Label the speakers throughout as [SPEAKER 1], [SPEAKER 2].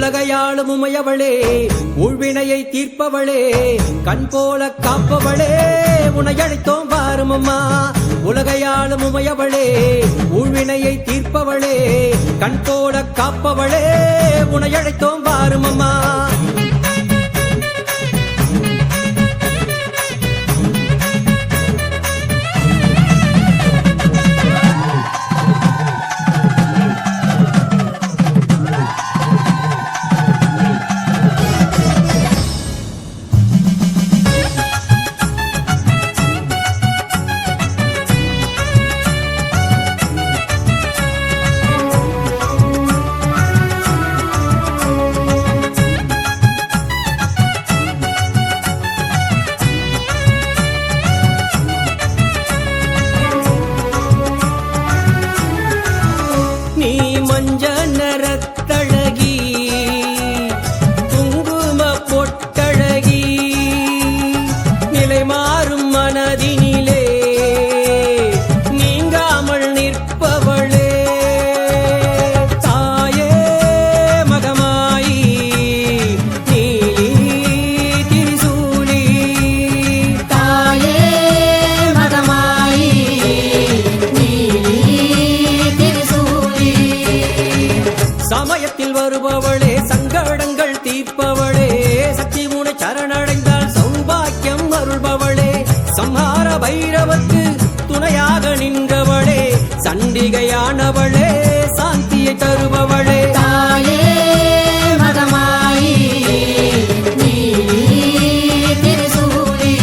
[SPEAKER 1] உலகையாளும் உமையவளே உள்வினையை தீர்ப்பவளே கண் போல காப்பவளே உன்னை அழைத்தோம் வாரும் உலகையாளும் உமையவளே உள்வினையை தீர்ப்பவளே கண் போல காப்பவளே உன்னை அழைத்தோம் பைரவத்து துணையாக நின்றவளே சண்டிகையானவளே சாந்தியை தருபவளே.
[SPEAKER 2] தாயே திரிசூலி.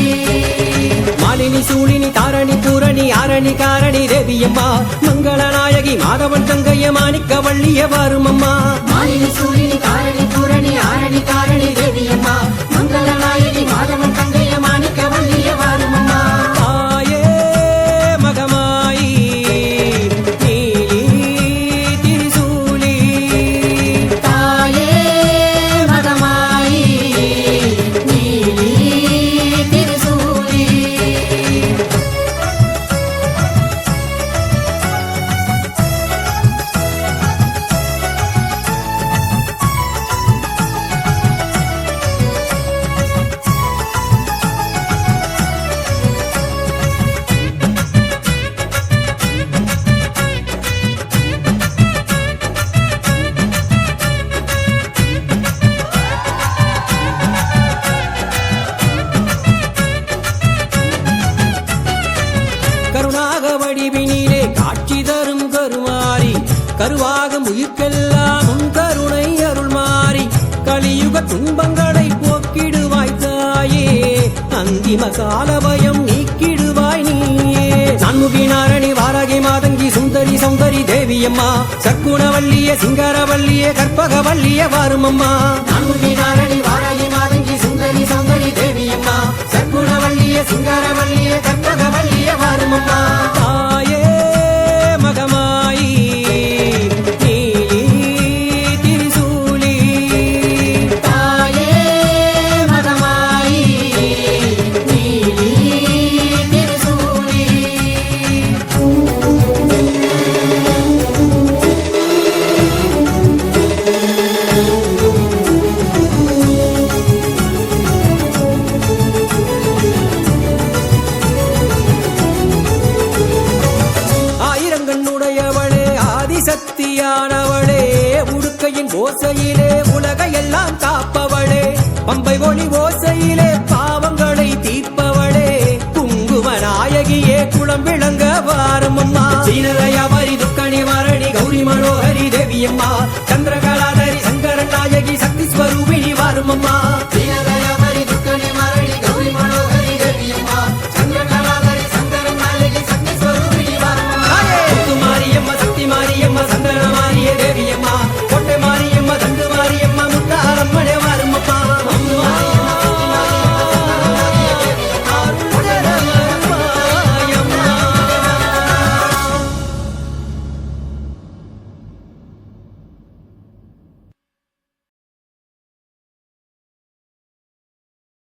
[SPEAKER 1] மாலினி சூழினி தாரணி பூரணி ஆரணி காரணி தேவியம்மா மங்கள நாயகி மாதவன் தங்கைய மாணிக்க வள்ளிய வருமம்மா
[SPEAKER 2] மாலினி சூலினி காரணி பூரணி ஆரணி காரணி
[SPEAKER 1] கருணாக காட்சி தரும் கருமாறி கருவாகம் உயிர்க்கெல்லாம் உன் கருணை அருள் மாறி கலியுக துன்பங்களை போக்கிடுவாய் தாயே அந்திம காலபயம் நீக்கிடுவாய் நீயே. நான்முகி நாரணி வாராகி மாதங்கி சுந்தரி சௌந்தரி தேவியம்மா சக்குணவல்லிய சிங்கரவல்லிய கற்பகவல்லிய வாருமம்மா.
[SPEAKER 2] நான்முகி நாரணி வாராகி மாதங்கி சுந்தரி சௌந்தரி தேவியம்மா
[SPEAKER 1] சற்குணவல்லிய சிங்காரவல்லிய கற்பகவல்லிய வருமம்மா. சக்தியானவளே உடுக்கையின் ஓசையிலே உலக எல்லாம் காப்பவளே பம்பை ஒளி ஓசையிலே பாவங்களை தீர்ப்பவளே குங்கும நாயகியே குளம் விளங்க வாரமம்மா. சீனதயாவரி துக்கணி மரணி கௌரி மனோகரி தேவியம்மா. சந்திரகலாதரி சங்கர நாயகி சக்தி ஸ்வரூபிணி வாருமம்மா.